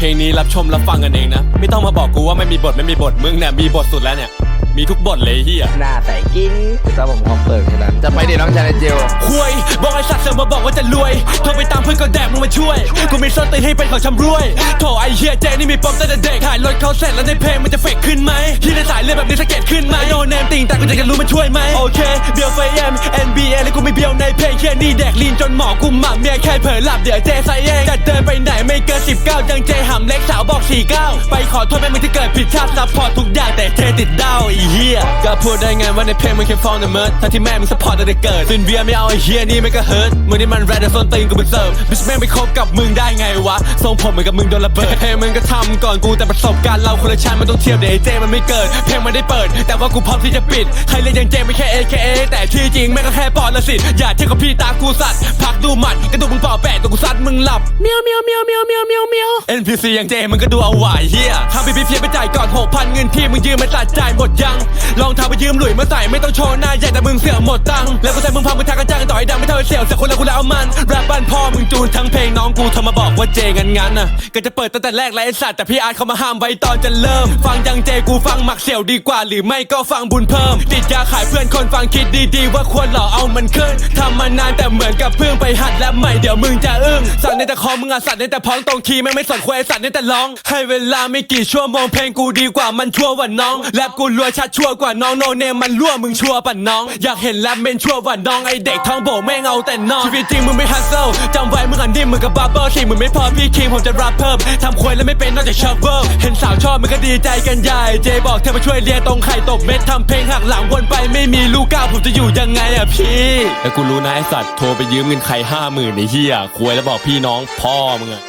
เพลงนี้รับชมรับฟังกันเองนะ ไม่ต้องมาบอกกูว่าไม่มีบทไม่มีบทมึงเนี่ยมีบทสุดแล้วเนี่ย มีทุกบทเลยเฮียหน้าใสกิ้งถ้าผมคอมเปิดแค่นั้นจะไปเดี๋ยวน้องชายในเจลคุยบอกไอ้สัตว์เสือมาบอกว่าจะรวยโทรไปตามเพื่อนก็แดกมึงมาช่วย กูมีส้นตีนให้เป็นของชำรวยโถไอ้เฮียเจนี่มีปมตั้งแต่เด็กถ่ายรถเขาเสร็จแล้วในเพลงมันจะเฟกขึ้นไหมที่ในสายเลือดแบบนี้สะเก็ดขึ้นไหมโนเนมติงแต่กูจะรู้มันช่วยไหมโอเคเบียวไฟเอ็ม NBA แล้วกูไม่เบียวในเพลงแค่นี้แดกลีนจนหมอกูหมักเมียแค่เผลอหลับเดี๋ยวเจใส่เองจะเดินไปไหนไม่เกิน19จังเจหำเล็กสาวบอก49ไปขอโทษแม่มึงที่เกิดผิดชาติซัพพอร์ตทุกอย่างแต่เทติดดาวไอ้เฮียก็พูดได้ไงว่าในเพลงมันแค่ฟองเดอะเมิร์ดทั้งที่แม่มึงซัพพอร์ตตั้งแต่เกิดซินเบียไม่เอาไอ้เฮียนี่ไม่ก็เฮิร์ตมึงนี่มันแรดแต่ส้นตีนกูเป็นเซิร์ฟบิชแม่งไปคบกับมึงได้ไงวะทรงผมเหมือนกับมึงโดนระเบิดเพลงมึงก็ทำก่อนกูแต่ประสบการณ์เราคนละชั้นมันต้องเทียบเดี๋ยวไอ้เจมันไม่เกิด เพลงมันได้เปิด แต่ว่ากูพร้อมที่จะปิดใครเรียกยังเจไม่แค่ AKA แต่ที่จริงแม่งก็แค่ปอดละสิอย่าเทียบกับพี่ตากูสัตว์พักดูหมัดกระดูกมึงเปล่าแปะ ตัวกูซัดมึงหลับเมียวเมียวเมียวเมียวเมียวเมียวเมียว NPC ยังเจมันก็ดูเอาไหวเฮียทำไปพี่เพียไปจ่ายก่อนหกพันเงินที่มึงยืมมาตัดจ่ายหมดยัง ลองทำไปยืมหลุยมาใส่ไม่ต้องโชว์หน้าใหญ่แต่มึงเสียหมดตังค์แล้วก็ใส่มึงพังมึงทักกันจ้างต่อยดังไม่เท่าเสี่ยวเสียคนละกูแล้วเอามันแรปบ้านพ่อมึงจูนทั้งเพลงน้องกูโทรมาบอกว่าเจงันงันน่ะก็จะเปิดตั้งแต่แรกแล้วไอ้สัตว์แต่พี่อาร์ตเขามาห้ามไว้ตอนจะเริ่ม ฟังยังเจกูฟังหมักเสี่ยวดีกว่า หรือไม่ก็ฟังบุญเพิ่มติดยาขายเพื่อนคนฟังคิดดีๆ ว่าควรหล่อเอามันขึ้นทำมานานแต่เหมือนกับเพิ่งไปหัดและใหม่เดี๋ยวมึงจะอึ้งสั่งในแต่คอมึงอะสั่นในแต่พ้องตรงคีย์ไม่งไม่สนควายสั่นในแต่ร้อง ให้เวลาไม่กี่ชั่วโมงเพลงกูดีกว่ามันชั่วกว่าน้องแรปกูรัวชัดชั่วกว่าน้องโนเนมมันรั่วมึงชั่วป่ะน้อง อยากเห็นแรปเมนชั่วกว่าน้องไอเด็กท้องโบแม่งเอาแต่นอนชีวิตจริงมึงไม่ฮัสเซิลจำไว้มึงอันดิ้มมึงกับบาร์เบอร์สี่มึงไม่พอพี่คิงผมจะรับเพิ่มทำควยแล้วไม่เป็นนอกจากชัฟเฟิลเห็นสาวชอบมึงก็ดีใจกันใหญ่เจบอกเธอมาช่วยเลียตรงไข่ตกเม็ดทำเพลงหักหลังวนไปไม่มีลูกก้าวผมจะอยู่ยังไงอะพี่แต่กูรู้นะไอสัตว์โทรไปยืมเงินใครห้าหมื่นไอ้เหี้ยควยแล้วบอกพี่น้องพ่อมึงอะ